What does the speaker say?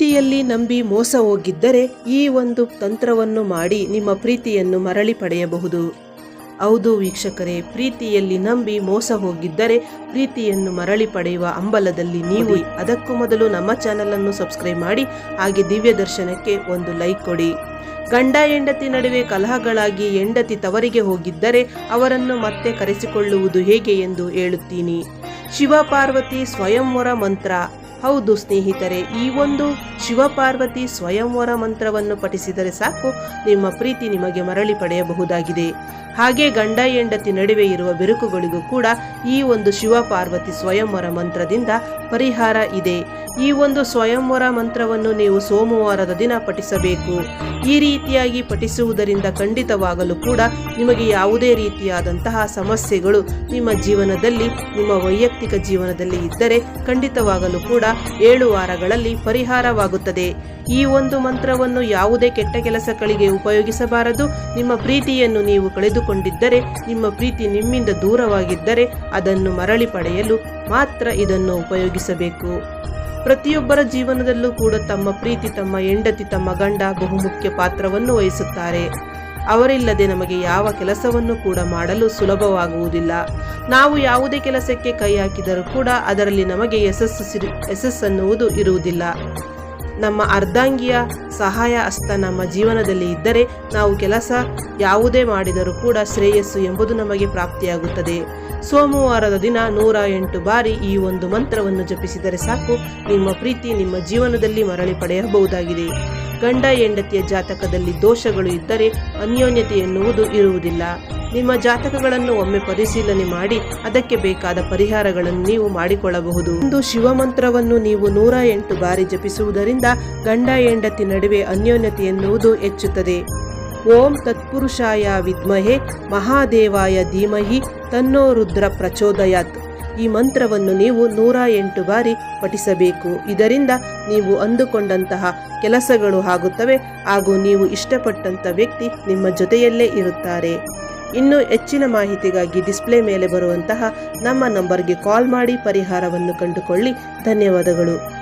ಪ್ರೀತಿಯಲ್ಲಿ ನಂಬಿ ಮೋಸ ಹೋಗಿದ್ದರೆ ಈ ಒಂದು ತಂತ್ರವನ್ನು ಮಾಡಿ ನಿಮ್ಮ ಪ್ರೀತಿಯನ್ನು ಮರಳಿ ಪಡೆಯಬಹುದು. ಹೌದು ವೀಕ್ಷಕರೇ ಪ್ರೀತಿಯಲ್ಲಿ ನಂಬಿ ಮೋಸ ಹೋಗಿದ್ದರೆ ಪ್ರೀತಿಯನ್ನು ಮರಳಿ ಪಡೆಯುವ ಅಂಬಲದಲ್ಲಿ ನೀವು ಅದಕ್ಕೂ ಮೊದಲು ನಮ್ಮ ಚಾನಲನ್ನು ಅನ್ನು ಸಬ್ಸ್ಕ್ರೈಬ್ ಮಾಡಿ ಹಾಗೆ ದಿವ್ಯ ದರ್ಶನಕ್ಕೆ ಒಂದು ಲೈಕ್ ಕೊಡಿ. ಗಂಡ ಹೆಂಡತಿ ನಡುವೆ ಕಲಹಗಳಾಗಿ ಹೆಂಡತಿ ತವರಿಗೆ ಹೋಗಿದ್ದರೆ ಅವರನ್ನು ಮತ್ತೆ ಕರೆಸಿಕೊಳ್ಳುವುದು ಹೇಗೆ ಎಂದು ಹೇಳುತ್ತೀನಿ. ಶಿವ ಪಾರ್ವತಿ ಸ್ವಯಂವರ ಮಂತ್ರ. ಹೌದು ಸ್ನೇಹಿತರೆ, ಈ ಒಂದು ಶಿವಪಾರ್ವತಿ ಸ್ವಯಂವರ ಮಂತ್ರವನ್ನು ಪಠಿಸಿದರೆ ಸಾಕು, ನಿಮ್ಮ ಪ್ರೀತಿ ನಿಮಗೆ ಮರಳಿ ಪಡೆಯಬಹುದಾಗಿದೆ. ಹಾಗೆ ಗಂಡ ಹೆಂಡತಿ ನಡುವೆ ಇರುವ ಬಿರುಕುಗಳಿಗೂ ಕೂಡ ಈ ಒಂದು ಶಿವಪಾರ್ವತಿ ಸ್ವಯಂವರ ಮಂತ್ರದಿಂದ ಪರಿಹಾರ ಇದೆ. ಈ ಒಂದು ಸ್ವಯಂವರ ಮಂತ್ರವನ್ನು ನೀವು ಸೋಮವಾರದ ದಿನ ಪಠಿಸಬೇಕು. ಈ ರೀತಿಯಾಗಿ ಪಠಿಸುವುದರಿಂದ ಖಂಡಿತವಾಗಲು ಕೂಡ ನಿಮಗೆ ಯಾವುದೇ ರೀತಿಯಾದಂತಹ ಸಮಸ್ಯೆಗಳು ನಿಮ್ಮ ಜೀವನದಲ್ಲಿ, ನಿಮ್ಮ ವೈಯಕ್ತಿಕ ಜೀವನದಲ್ಲಿ ಇದ್ದರೆ ಖಂಡಿತವಾಗಲು ಕೂಡ ಏಳು ವಾರಗಳಲ್ಲಿ ಪರಿಹಾರವಾಗುತ್ತದೆ. ಈ ಒಂದು ಮಂತ್ರವನ್ನು ಯಾವುದೇ ಕೆಟ್ಟ ಕೆಲಸಗಳಿಗೆ ಉಪಯೋಗಿಸಬಾರದು. ನಿಮ್ಮ ಪ್ರೀತಿಯನ್ನು ನೀವು ಕಳೆದುಕೊಂಡಿದ್ದರೆ, ನಿಮ್ಮ ಪ್ರೀತಿ ನಿಮ್ಮಿಂದ ದೂರವಾಗಿದ್ದರೆ ಅದನ್ನು ಮರಳಿ ಪಡೆಯಲು ಮಾತ್ರ ಇದನ್ನು ಉಪಯೋಗಿಸಬೇಕು. ಪ್ರತಿಯೊಬ್ಬರ ಜೀವನದಲ್ಲೂ ಕೂಡ ತಮ್ಮ ಪ್ರೀತಿ, ತಮ್ಮ ಹೆಂಡತಿ, ತಮ್ಮ ಗಂಡ ಬಹುಮುಖ್ಯ ಪಾತ್ರವನ್ನು ವಹಿಸುತ್ತಾರೆ. ಅವರಿಲ್ಲದೆ ನಮಗೆ ಯಾವ ಕೆಲಸವನ್ನು ಕೂಡ ಮಾಡಲು ಸುಲಭವಾಗುವುದಿಲ್ಲ. ನಾವು ಯಾವುದೇ ಕೆಲಸಕ್ಕೆ ಕೈ ಹಾಕಿದರೂ ಕೂಡ ಅದರಲ್ಲಿ ನಮಗೆ ಯಶಸ್ಸು ಯಶಸ್ಸನ್ನುವುದು ಇರುವುದಿಲ್ಲ. ನಮ್ಮ ಅರ್ಧಾಂಗಿಯ ಸಹಾಯ ಹಸ್ತ ನಮ್ಮ ಜೀವನದಲ್ಲಿ ಇದ್ದರೆ ನಾವು ಕೆಲಸ ಯಾವುದೇ ಮಾಡಿದರೂ ಕೂಡ ಶ್ರೇಯಸ್ಸು ಎಂಬುದು ನಮಗೆ ಪ್ರಾಪ್ತಿಯಾಗುತ್ತದೆ. ಸೋಮವಾರದ ದಿನ ನೂರ ಎಂಟು ಬಾರಿ ಈ ಒಂದು ಮಂತ್ರವನ್ನು ಜಪಿಸಿದರೆ ಸಾಕು, ನಿಮ್ಮ ಪ್ರೀತಿ ನಿಮ್ಮ ಜೀವನದಲ್ಲಿ ಮರಳಿ ಪಡೆಯಬಹುದಾಗಿದೆ. ಗಂಡ ಹೆಂಡತಿಯ ಜಾತಕದಲ್ಲಿ ದೋಷಗಳು ಇದ್ದರೆ ಅನ್ಯೋನ್ಯತೆ ಎನ್ನುವುದು ಇರುವುದಿಲ್ಲ. ನಿಮ್ಮ ಜಾತಕಗಳನ್ನು ಒಮ್ಮೆ ಪರಿಶೀಲನೆ ಮಾಡಿ ಅದಕ್ಕೆ ಬೇಕಾದ ಪರಿಹಾರಗಳನ್ನು ನೀವು ಮಾಡಿಕೊಳ್ಳಬಹುದು. ಒಂದು ಶಿವಮಂತ್ರವನ್ನು ನೀವು ನೂರ ಎಂಟು ಬಾರಿ ಜಪಿಸುವುದರಿಂದ ಗಂಡ ಹೆಂಡತಿ ನಡುವೆ ಅನ್ಯೋನ್ಯತೆ ಎನ್ನುವುದು ಹೆಚ್ಚುತ್ತದೆ. ಓಂ ತತ್ಪುರುಷಾಯ ವಿದ್ಮಹೆ ಮಹಾದೇವಾಯ ಧೀಮಹಿ ತನ್ನೋ ರುದ್ರ ಪ್ರಚೋದಯಾತ್. ಈ ಮಂತ್ರವನ್ನು ನೀವು ನೂರ ಎಂಟು ಬಾರಿ ಪಠಿಸಬೇಕು. ಇದರಿಂದ ನೀವು ಅಂದುಕೊಂಡಂತಹ ಕೆಲಸಗಳು ಆಗುತ್ತವೆ ಹಾಗೂ ನೀವು ಇಷ್ಟಪಟ್ಟಂಥ ವ್ಯಕ್ತಿ ನಿಮ್ಮ ಜೊತೆಯಲ್ಲೇ ಇರುತ್ತಾರೆ. ಇನ್ನು ಹೆಚ್ಚಿನ ಮಾಹಿತಿಗಾಗಿ ಡಿಸ್ಪ್ಲೇ ಮೇಲೆ ಬರುವಂತಹ ನಮ್ಮ ನಂಬರ್ಗೆ ಕಾಲ್ ಮಾಡಿ ಪರಿಹಾರವನ್ನು ಕಂಡುಕೊಳ್ಳಿ. ಧನ್ಯವಾದಗಳು.